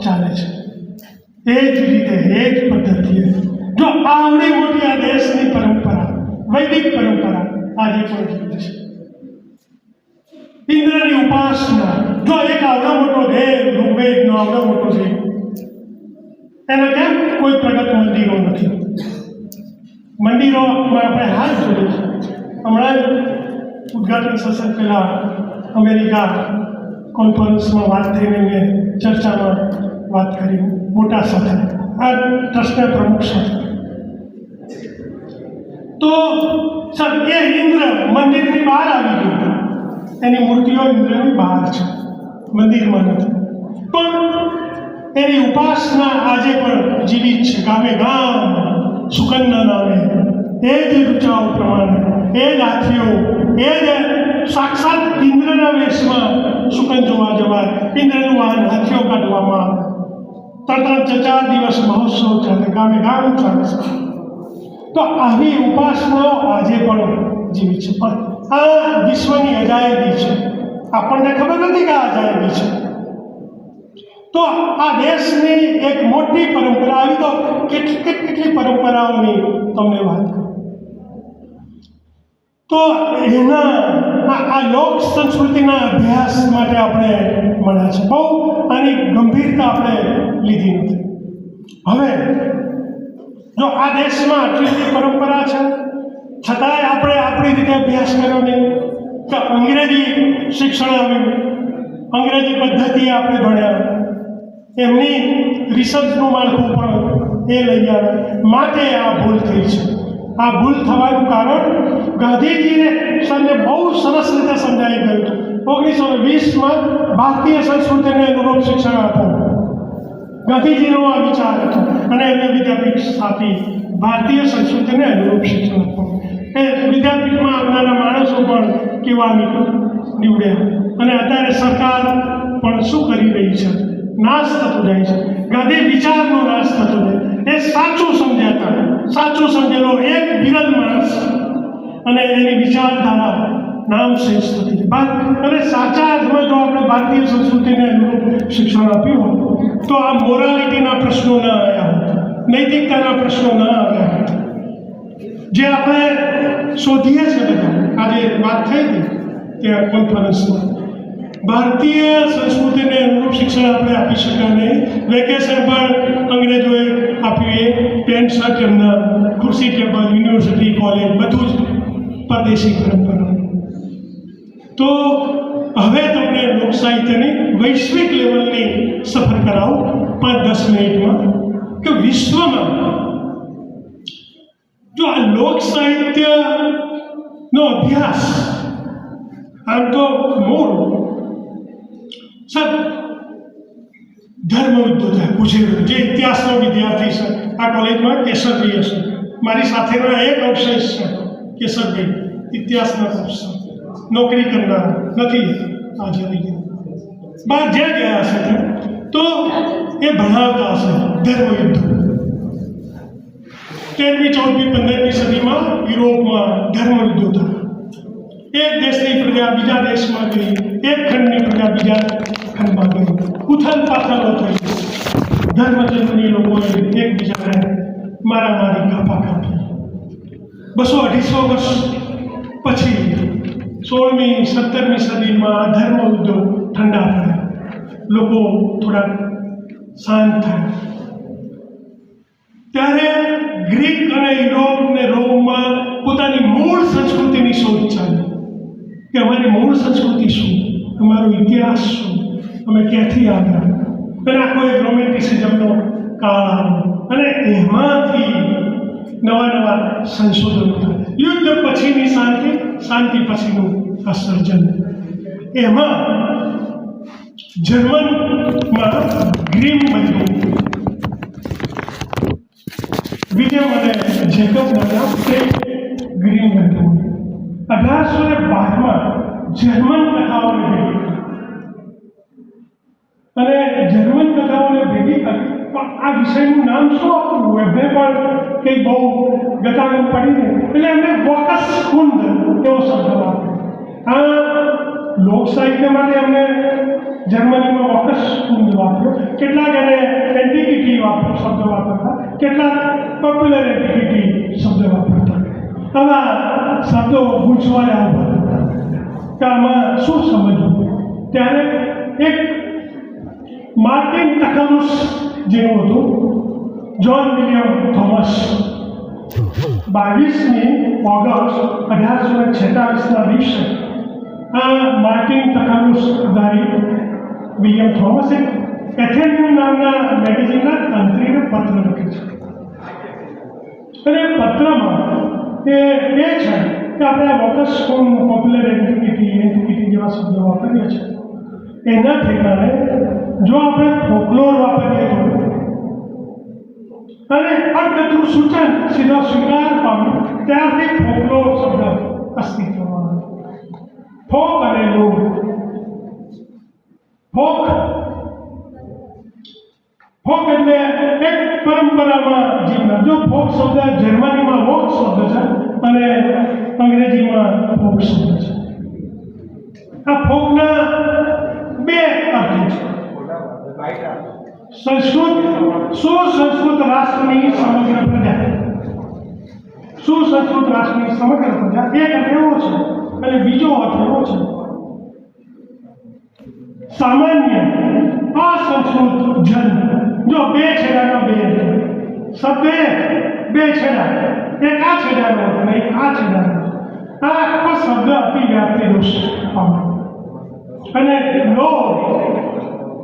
ચાલે છે એ જ રીતે એ જ પદ્ધતિએ જો આવડી મોટી આ દેશની પરંપરા વૈદિક પરંપરા આજે પણ જીવે છે ઇન્દ્રની ઉપાસના જો એક આવડો મોટો દેવ ઋગ્વેદનો આવડો મોટો દેવ એના કેમ કોઈ પ્રગટ મંદિરો નથી મંદિરોમાં આપણે હાથ જોડે છે હમણાં જ ઉદઘાટન સત્સંગ પહેલાં અમેરિકા કોન્ફરન્સમાં વાત થઈને મેં ચર્ચામાં વાત કરી. મોટા સાથે. આ ટ્રસ્ટના પ્રમુખ સાથે. તો, સર, એ ઇન્દ્ર મંદિરની બહાર આવી ગયું એની મૂર્તિઓ ઇન્દ્રની બહાર છે. મંદિરમાં નથી. પણ એની ઉપાસના આજે પણ જીવિત છે. ગામે ગામ સુકનના નામે. એ જ ઋચાઓ પ્રમાણે, એ જ હાથીઓ, એ જ સાક્ષાત ઇન્દ્રના વેશમાં સુકન જોવા જવાય ઇન્દ્રનું વાહન હાથીઓ કાઢવામાં. ત્રણ ચાર દિવસ મહોત્સવ ચાલે, ગામે ગામ ચાલે તો આવી ઉપાસનાઓ આજે પણ જીવી છે. પણ આ વિશ્વની અજાયબી છે. આપણને ખબર નથી કે આ અજાયબી છે. તો આ દેશની એક મોટી પરંપરા, આવી તો કેટલી કેટલી પરંપરાઓની તમને વાત કરું. તો એના આ લોક સંસ્કૃતિના અભ્યાસ માટે આપણે મળ્યા છે. બહુ આની ગંભીરતા આપણે લીધી નથી. હવે, જો આ દેશમાં આટલી બધી પરંપરા છે, છતાંય આપણે આપણી રીતે અભ્યાસ કર્યો નહીં. કે અંગ્રેજી શિક્ષણ આવ્યું. અંગ્રેજી પદ્ધતિ આપણે ભણ્યા. એમની રિસર્ચનું માળખું પણ એ લઈ આવે માટે આ ભૂલ થઈ છે. આ ભૂલ થવાનું કારણ ગાંધીજીને સરને બહુ સરસ રીતે સમજાવી ગયું હતું. ઓગણીસો વીસમાં ભારતીય સંસ્કૃતિને અનુરૂપ શિક્ષણ આપો ગાંધીજીનો આ વિચાર હતો અને એમને વિદ્યાપીઠ સ્થાપી. ભારતીય સંસ્કૃતિને અનુરૂપ શિક્ષણ આપો એ વિદ્યાપીઠમાં આવનારા માણસો પણ કેવા નીવડ્યા. અને અત્યારે સરકાર પણ શું કરી રહી છે? નાશ થતો જાય છે. ગાંધી વિચારનો નાશ થતો જાય. એ સાચું સમજાતા સાચું સમજેલો માણસ અને એની વિચારધારા નામ શ્રેષ્ઠ બાદ અને સાચા અર્થમાં જો આપણે ભારતીય સંસ્કૃતિને અનુરૂપ શિક્ષણ આપ્યું હોત, તો આ મોરાલિટીના પ્રશ્નો ના આવ્યા હોત. નૈતિકતાના પ્રશ્નો ના આવ્યા હોત. જે આપણે શોધીએ છીએ બધા. આજે વાત થઈ હતી ત્યાં કોન્ફરન્સમાં ભારતીય સંસ્કૃતિને અનુરૂપ શિક્ષણ આપણે આપી શક્યા નહીં. વેકેશન પણ અંગ્રેજોએ આપ્યું એ. પેન્ટ શર્ટ એમના ખુરશી ટેબલ યુનિવર્સિટી કોલેજ બધું જ પરદેશી પરંપરા. તો હવે તમને લોક સાહિત્યની વૈશ્વિક લેવલની સફર કરાવું પાંચ દસ મિનિટમાં. કે વિશ્વમાં જો આ લોક સાહિત્યનો અભ્યાસ, આમ તો મૂળ સર ધર્મ થાય પૂછેલું જે ઇતિહાસનો વિદ્યાર્થી છે, આ કોલેજમાં કેશવભાઈ છે. મારી સાથેનો એક અવશેષ છે. કેશવભાઈ ઇતિહાસના પ્રોફેસર નોકરી કરનાર નથી આજે આવી ગયા બહાર જ્યાં ગયા હશે ત્યાં તો એ ભણાવતા હશે ધર્મ યુદ્ધ તેરમી ચૌદમી પંદરમી સદીમાં યુરોપમાં ધર્મ યુદ્ધો થયા એક દેશની પ્રજા બીજા દેશમાં ગઈ એક ખંડની પ્રજા બીજા ખંડમાં ગઈ ઉથલ પાથલો થઈ ધર્મજનની લોકોએ એકબીજાને મારામારી કાપા કાપી બસો અઢીસો વર્ષ પછી સોળમી, સત્તરમી સદીમાં ધર્મ ઉદ્યોગ ઠંડા પડ્યા. લોકો થોડા શાંત થયા. ત્યારે ગ્રીક અને યુરોપ ને રોમમાં પોતાની મૂળ સંસ્કૃતિની શોધ ચાલી. કે અમારી મૂળ સંસ્કૃતિ શું? અમારો ઇતિહાસ શું? અમે ક્યાંથી આવ્યા? અને આખો એક રોમેન્ટિસિઝમનો કાળ આવ્યો? અને એમાંથી નવા નવા સંશોધનો થાય. યુદ્ધ પછીની શાંતિ શાંતિ પછીનું આ સર્જન એમાં જર્મનમાં ગ્રીમ બન્યું વિલિયમ અને જેકબ નામ તે ગ્રીન બન્યું અઢારસો ને બારમાં જર્મન કથાઓને ભેગી અને જર્મન કથાઓને ભેગી કરી પણ આ વિષયનું નામ શું આપવું એમને પણ કંઈ બહુ ગતાગમ પડી નહીં એટલે એમને વોકસ કુંડ એવો શબ્દ વાપર્યો આ લોક સાહિત્ય માટે એમને જર્મનીમાં વોકસ કુંડ વાપર્યો કેટલાક એને કેટલાક પોપ્યુલર એન્ટિટી શબ્દ વાપરતા આવા શબ્દો ગૂંચવાયા ઊભા કે આમાં શું સમજવું ત્યારે એક માર્ટિન ટકલુસ જેનું હતું જ્હોન વિલિયમ થોમસ બાવીસમી ઓગસ્ટ અઢારસો ને છેતાલીસના દિવસે આ માર્ટિન ટકાનુસ ધારી વિલિયમ થોમસે એથેનિયમ નામના મેગેઝિનના તંત્રીને પત્ર લખ્યો છે. અને પત્રમાં એ એ છે કે આપણે વોકસ ફોન પોપ્યુલર એન્ટિટી એન્ટિટી જેવા શબ્દો વાપરીએ છીએ. એના ઠેકાણે જો આપણે ફોકલોર વાપરીએ તો અને બધું સૂચન સીધો સ્વીકાર પામ્યો ત્યારથી ફોકલોર શબ્દ અસ્તિત્વમાં ફોક અને લોક ફોક. ફોક એટલે એક પરંપરામાં જીવના જો ફોક શબ્દ જર્મનીમાં વોક શબ્દ છે અને અંગ્રેજીમાં ફોક શબ્દ છે. આ ફોકના સંસ્કૃત, સુસંસ્કૃત રાષ્ટ્રની સમગ્ર પ્રજા. સુસંસ્કૃત રાષ્ટ્રની સમગ્ર પ્રજા. એક એવો છે, અને બીજો અર્થ એવો છે. સામાન્ય અસંસ્કૃત જન. જો બે છેડાનો બે સભ્ય બે છેડા. એક આ છેડાનો અને એક આ છેડાનો આ આખો શબ્દ અતિવ્યાપ્તિ દોષ અને લો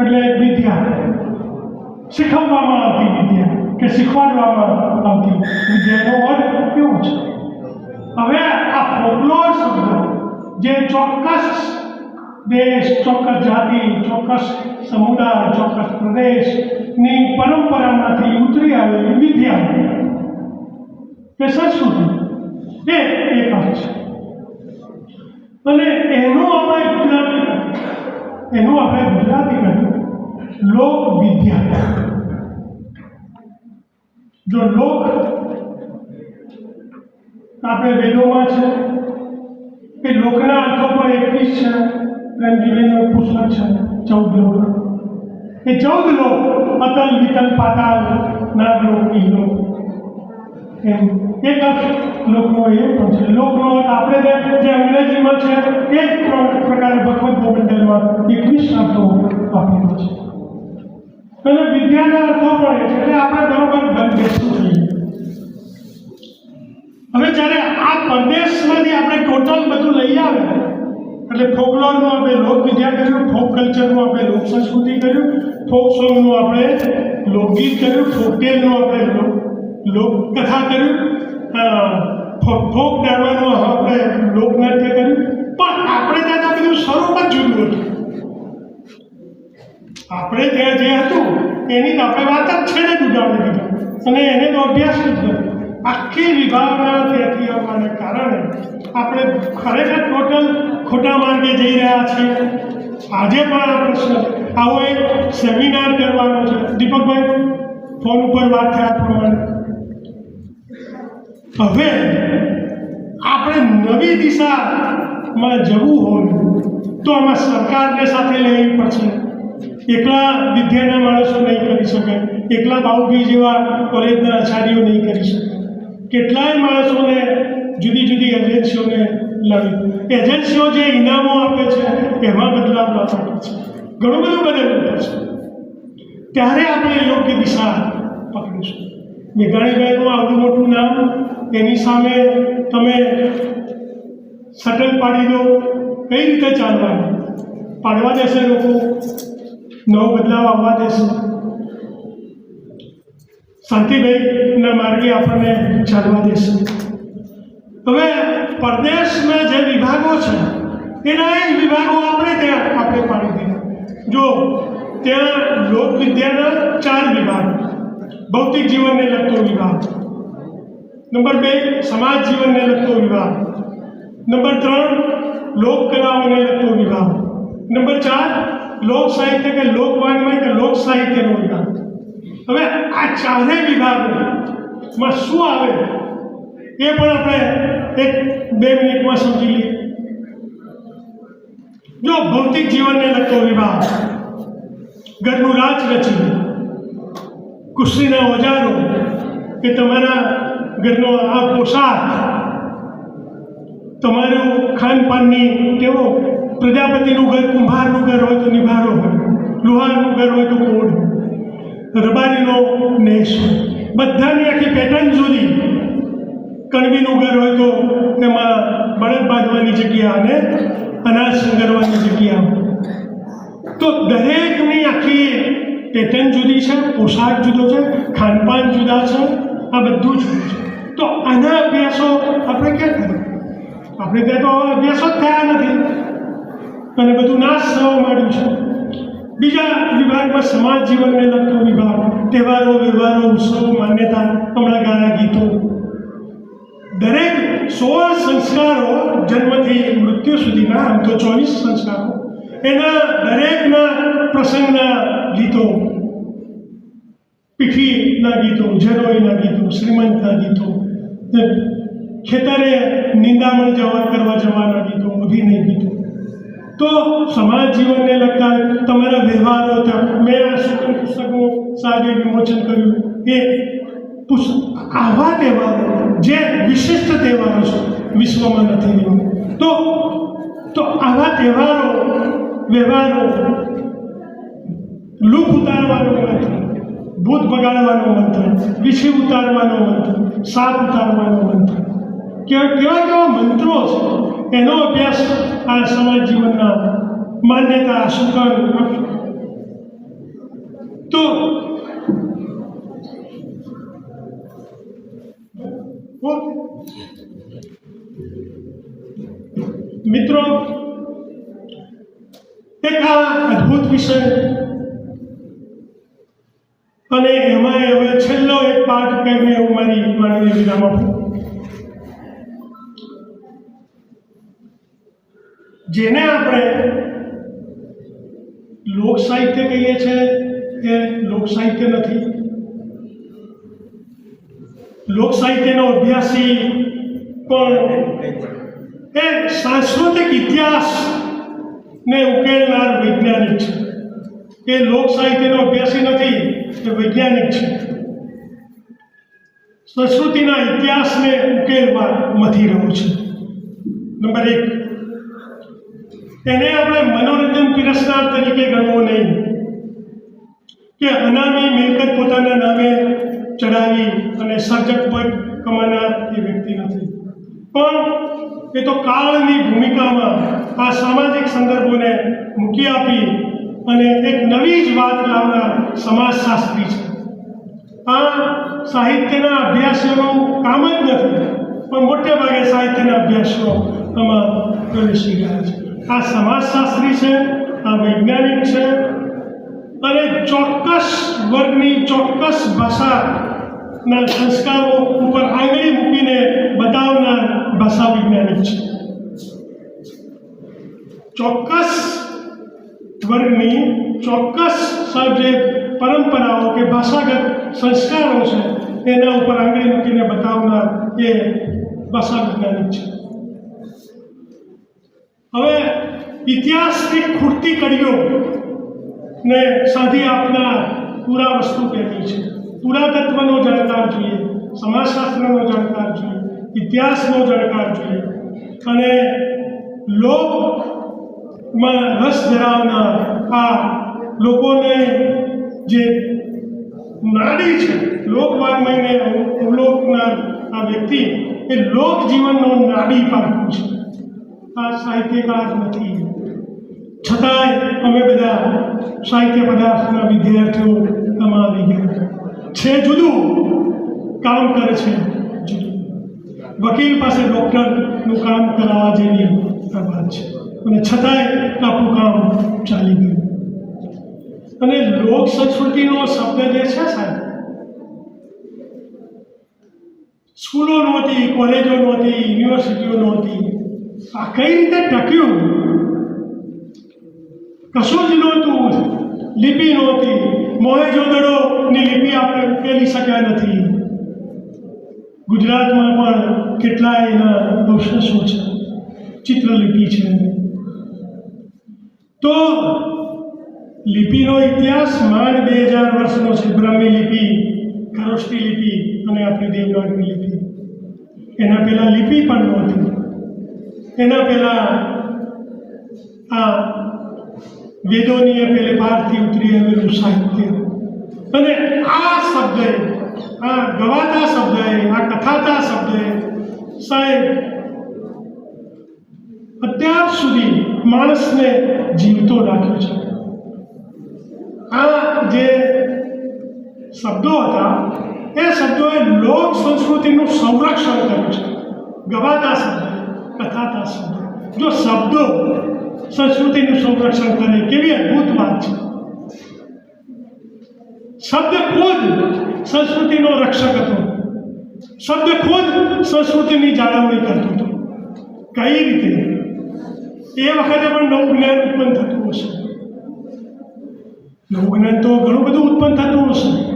એટલે વિદ્યા. શીખવવામાં આવતી વિદ્યા કે શીખવાડવામાં આવતી વિદ્યાનો અર્થ કેવો છે હવે આ ફોકલોર શબ્દ જે ચોક્કસ દેશ ચોક્કસ જાતિ ચોક્કસ સમુદાય ચોક્કસ પ્રદેશની પરંપરામાંથી ઉતરી આવેલી વિદ્યા. કે સંસ્કૃતિ એ એક અર્થ છે. અને એનું આપણે ગુજરાતી એનું આપણે ગુજરાતી કહ્યું લોક વિદ્યા જો લોક આપણે વેદોમાં છે કે લોકના અર્થો પણ એકવીસ છે પ્રેમજીવીનું પુસ્તક છે, ચૌદ લોક. એ ચૌદ લોક અતલ, વિતલ પાતાલ નાગલોક ઈલોક એમ. એક લોકનો એ પણ છે. લોકનો આપણે જે અંગ્રેજીમાં છે, એ જ પ્ર- પ્રકારે ભગવદ્ ગોવિંદમાં એકવીસ અર્થો આપેલો છે. અને વિદ્યાના અર્થો પડે છે એટલે આપણે બરોબર બંધ થઈએ હવે જ્યારે આ પરદેશમાંથી આપણે ટોટલ બધું લઈ આવે, એટલે ફોકલોરનું આપણે લોક વિદ્યા કર્યું ફોક કલ્ચરનું આપણે લોક સંસ્કૃતિ કર્યું ફોક સોંગનું આપણે લોકગીત કર્યું ફોકટેલનું આપણે લોક, લોકકથા કર્યું ફોક ડ્રામાનું આપણે લોકનાટ્ય કર્યું પણ આપણે ત્યાં તો બધું સ્વરૂપ જ જુદું હતું આપણે ત્યાં જે હતું, એની આપણે વાત જ છે ને ડૂબાવી દીધું. અને એને તો અભ્યાસ જ કર્યો આખી વિભાવના ત્યાંથી આવવાને કારણે આપણે ખરેખર ટોટલ ખોટા માર્ગે જઈ રહ્યા છીએ. આજે પણ આ પ્રશ્ન, આવો એક સેમિનાર કરવાનો છે. દીપકભાઈ ફોન ઉપર વાત થયા પ્રમાણે. હવે આપણે નવી દિશામાં જવું હોય તો આમાં સરકારને સાથે લેવી પડશે. એકલા વિદ્યાના માણસો નહીં કરી શકે. એકલા બાઉભી જેવા કોલેજના આચાર્યો નહીં કરી શકે. કેટલાય માણસોને જુદી જુદી એજન્સીઓને લાવી એજન્સીઓ જે ઇનામો આપે છે, એમાં બદલાવ લાવવા છે. ઘણું બધું બદલવું પડશે ત્યારે આપણે યોગ્ય દિશા પકડીશું. મેઘાણીભાઈનું આવડું મોટું નામ, એની સામે તમે શટલ પાડી દો કઈ રીતે ચાલવાનું? પાડવા દેશે લોકો? નવો બદલાવ આવવા દેશે શાંતિભાઈના માર્ગે આપણને ચાલવા દેશે હવે પરદેશના જે વિભાગો છે એના એ જ વિભાગો આપણે ત્યાં આપણે પાડી દીધા જો ત્યાં લોકવિદ્યાના ચાર વિભાગ ભૌતિક જીવનને લગતો વિભાગ નંબર બે સમાજ જીવનને લગતો વિભાગ નંબર ત્રણ લોક કલાઓને લગતો વિભાગ નંબર ચાર લોક સાહિત્ય કે લોકવાંગ્મય કે લોક સાહિત્યનો વિભાગ હવે આ ચારેય વિભાગમાં શું આવે? એ પણ આપણે એક બે મિનિટમાં સમજી લઈએ. જો ભૌતિક જીવનને લગતો વિભાગ, ઘરનું રાજ રચી કુસ્તીના ઓજારો કે તમારા ઘરનો આ પોશાક, તમારું ખાનપાનની ટેવો પ્રજાપતિનું ઘર, કુંભારનું ઘર હોય તો નિભારો હોય, લુહારનું ઘર હોય તો કોડ રબારીનો નેશ. બધાની આખી પેટર્ન જુદી. કણબીનું ઘર હોય તો તેમાં બળદ બાંધવાની જગ્યા અને અનાજ સંગરવાની જગ્યા. તો દરેકની આખી પેટર્ન જુદી છે, પોશાક જુદો છે, ખાનપાન જુદા છે, આ બધું જુદું છે. તો આના અભ્યાસો આપણે ક્યાં કરીએ આપણે ત્યાં તો અભ્યાસો જ થયા નથી. અને બધું નાશ થવા માંડ્યું છે. બીજા વિભાગમાં સમાજ જીવનને લગતો વિભાગ, તહેવારો, વ્યવહારો, ઉત્સવો, માન્યતા, હમણાં ગાના ગીતો. દરેક સોળ સંસ્કારો જન્મથી મૃત્યુ સુધીના, આમ તો ચોવીસ સંસ્કારો, એના દરેકના પ્રસંગના ગીતો. પીઠીના ગીતો ઝરોઈના ગીતો, શ્રીમંતના ગીતો, ખેતરે નિંદામણ જવા કરવા જવાના ગીતો અભિનય ગીતો. તો સમાજ જીવનને લગતા તમારા વ્યવહારો હતા મેં આ સુકન પુસ્તકો સાગે વિમોચન કર્યું એ પુસ્તક આવા તહેવારો જે વિશિષ્ટ તહેવારો છે વિશ્વમાં નથી રહ્યો તો તો આવા તહેવારો વ્યવહારો લૂપ ઉતારવાનો મંત્ર ભૂત બગાડવાનો મંત્ર વિષય ઉતારવાનો મંત્ર સાપ ઉતારવાનો મંત્ર કેવા કેવા કેવા મંત્રો છે એનો અભ્યાસ આ સમાજ જીવનના માન્યતા સુકન તો મિત્રો, એક આ અદ્ભુત વિષય અને એમાં હવે છેલ્લો એક પાઠ કહીને હું મારી માનવી વિરામ આપું. જેને આપણે લોક સાહિત્ય કહીએ છીએ એ લોક સાહિત્ય નથી. લોક સાહિત્યનો અભ્યાસી પણ એ સાંસ્કૃતિક ઇતિહાસને ઉકેલનાર વૈજ્ઞાનિક છે. એ લોક સાહિત્યનો અભ્યાસી નથી, એ વૈજ્ઞાનિક છે. સંસ્કૃતિના ઇતિહાસને ઉકેલવા મથી રહ્યું છે. નંબર એક. એને આપણે મનોરંજન પીરસનાર તરીકે ગણવો નહીં. કે અનામી મિલકત પોતાના નામે ચડાવી અને સર્જક પદ કમાનાર એ વ્યક્તિ નથી. પણ એ તો કાળની ભૂમિકામાં આ સામાજિક સંદર્ભોને મૂકી આપી અને એક નવી જ વાત લાવનાર સમાજશાસ્ત્રી છે. આ સાહિત્યના અભ્યાસોનું કામ જ નથી, પણ મોટે ભાગે સાહિત્યના અભ્યાસો આમાં પ્રવેશી ગયા છે. આ સમાજશાસ્ત્રી છે, આ વૈજ્ઞાનિક છે, અને ચોક્કસ વર્ગની ચોક્કસ ભાષાના સંસ્કારો ઉપર આંગળી મૂકીને બતાવનાર ભાષા વૈજ્ઞાનિક છે. ચોક્કસ વર્ગની ચોક્કસ જે પરંપરાઓ કે ભાષાગત સંસ્કારો છે, એના ઉપર આંગળી મૂકીને બતાવનાર એ ભાષા વૈજ્ઞાનિક છે. હવે ઇતિહાસની ખૂટતી કડીઓ ને સાધી આપનાર પૂરા વસ્તુ કહેતી છે. પુરાતત્વનો જાણકાર જોઈએ, સમાજશાસ્ત્રનો જાણકાર જોઈએ, ઇતિહાસનો જાણકાર જોઈએ અને લોકમાં રસ ધરાવનાર આ લોકોને જે નાડી છે લોકવાગ્મયને અવલોકનાર આ વ્યક્તિ, એ લોકજીવનનો નાડી પામ્યું છે. આ સાહિત્યકાર નથી. છતાંય અમે બધા સાહિત્ય પદાર્થના વિદ્યાર્થીઓ આવી ગયા છે. જુદું, કામ કરે છે જુદું. વકીલ પાસે ડૉક્ટરનું કામ કરાવવા જેવી આ વાત છે. અને છતાંય આપણું કામ ચાલી ગયું. અને લોક સંસ્કૃતિનો શબ્દ જે છે સાહેબ સ્કૂલો નહોતી કોલેજો નહોતી યુનિવર્સિટીઓ નહોતી આ કઈ રીતે ટક્યું કશું જ નહોતું. લિપિ નહોતી. મોહેજોદડોની લિપિ આપણે ઉકેલી શક્યા નથી. ગુજરાતમાં પણ કેટલાય એના અવશેષો છે? ચિત્રલિપિ છે. તો લિપિનો ઇતિહાસ માંડ બે હજાર વર્ષનો છે. બ્રહ્મી લિપિ ખરોષ્ટી લિપિ અને આપણી દેવનાગરી લિપિ. એના પહેલાં લિપિ પણ નહોતી. એના પહેલાં આ વેદોની એ પેલે બહારથી ઉતરી આવેલું સાહિત્ય. અને આ શબ્દે, આ ગવાતા શબ્દે, આ કથાતા શબ્દે સાહેબ, અત્યાર સુધી માણસને જીવતો રાખ્યો છે. આ જે શબ્દો હતા, એ શબ્દોએ લોક સંસ્કૃતિનું સંરક્ષણ કર્યું છે. ગવાતા શબ્દ. કથાતા શબ્દો જો શબ્દો સંસ્કૃતિનું સંરક્ષણ કરે, કેવી અદ્ભુત વાત છે. શબ્દ ખુદ સંસ્કૃતિનો રક્ષક હતો. શબ્દ ખુદ સંસ્કૃતિની જાળવણી કરતો હતો. કઈ રીતે? એ વખતે પણ નવું જ્ઞાન ઉત્પન્ન થતું હશે. નવું જ્ઞાન તો ઘણું બધું ઉત્પન્ન થતું હશે.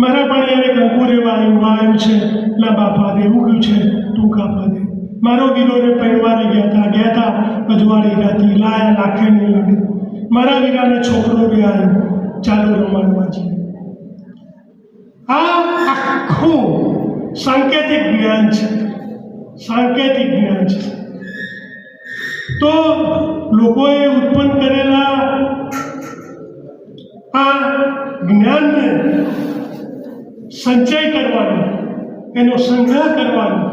મારા પાણી કંકુરે વાયુ આવ્યું છે. લાંબા પાદે ઉગ્યું છે. ટૂંકા પાદે મારો વીરોને પહેરવાને ગયા હતા ગયા હતા અજવાળી રાતી લાયા લાખે નહીં લાગે. મારા વીરાને છોકરો બી આવ્યો ચાલુ રમાડવા છે આ આખું સાંકેતિક જ્ઞાન છે. સાંકેતિક જ્ઞાન છે. તો લોકોએ ઉત્પન્ન કરેલા આ જ્ઞાનને સંચય કરવાનો, એનો સંગ્રહ કરવાનો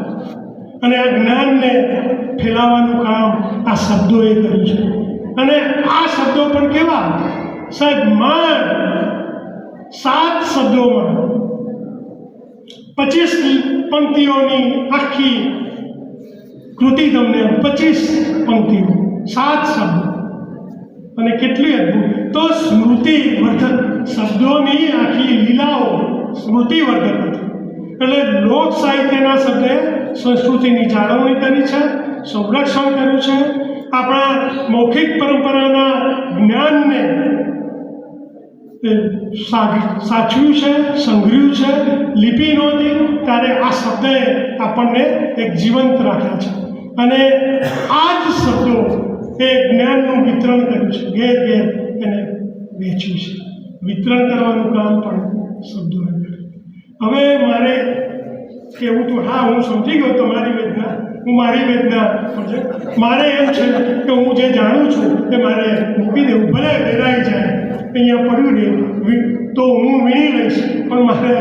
અને આ જ્ઞાનને ફેલાવવાનું કામ આ શબ્દોએ કર્યું છે. અને આ શબ્દો પણ કેવા? સાહેબમાં સાત શબ્દોમાં. પચીસ પંક્તિઓની આખી કૃતિ તમને પચીસ પંક્તિઓ, સાત શબ્દો. અને કેટલી અદભુત. તો સ્મૃતિ વર્ધક શબ્દોની આખી લીલાઓ સ્મૃતિવર્ધક હતી. એટલે લોક સાહિત્યના શબ્દે સંસ્કૃતિની જાળવણી કરી છે, સંરક્ષણ કર્યું છે. આપણા મૌખિક પરંપરાના જ્ઞાનને સાચવ્યું છે સંગ્રહ્યું છે, લિપિ નહોતી ત્યારે આ શબ્દે આપણને એક જીવંત રાખ્યા છે. અને આ જ શબ્દો એ જ્ઞાનનું વિતરણ કર્યું છે. ઘેર ઘેર એને વેચ્યું છે. વિતરણ કરવાનું કામ પણ કર્યું હવે મારે કહેવું તો હા હું સમજી ગયો તમારી વેદના હું મારી વેદના મારે એમ છે કે હું જે જાણું છું તે મારે મૂકી દેવું ભલે વેરાઈ જાય અહીંયા પડ્યું રહે તો હું વીણી લઈશ પણ મારે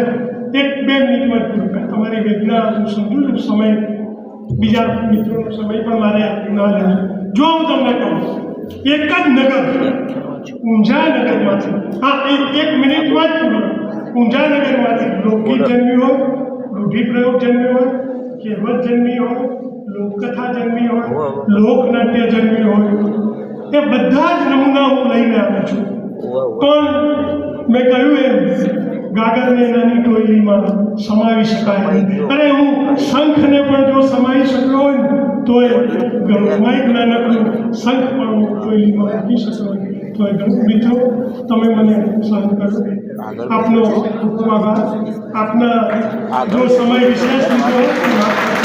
એક બે મિનિટમાં પૂરું તમારી વેદના હું સમજુ છું સમય બીજા મિત્રોનો સમય પણ મારે ન લેવો. જો હું તમને કહું એક જ નગર ઊંઝા નગરમાંથી હા એક એક મિનિટમાં જ પૂરો. ઊંઝા નગરમાંથી લોકગીત જન્મ્યું હોય રૂઢિપ્રયોગ જન્મ્યો હોય કહેવત જન્મી હોય લોકકથા જન્મી હોય લોકનાટ્ય જન્મી હોય એ બધા જ નમૂના હું લઈને આવ્યો છું. પણ મેં કહ્યું એમ ગાગરને નાની ટોયલીમાં સમાવી શકાય. અરે હું શંખને પણ જો સમાવી શક્યો હોય ને તો એ ગમે એક નાનકડું શંખ પણ હું ટોયલીમાં મૂકી શક્યો ઘણું મિત્રો તમે મને સહન કરો. આપનો ખૂબ ખૂબ આભાર. આપના જો સમય વિશેષ લીધો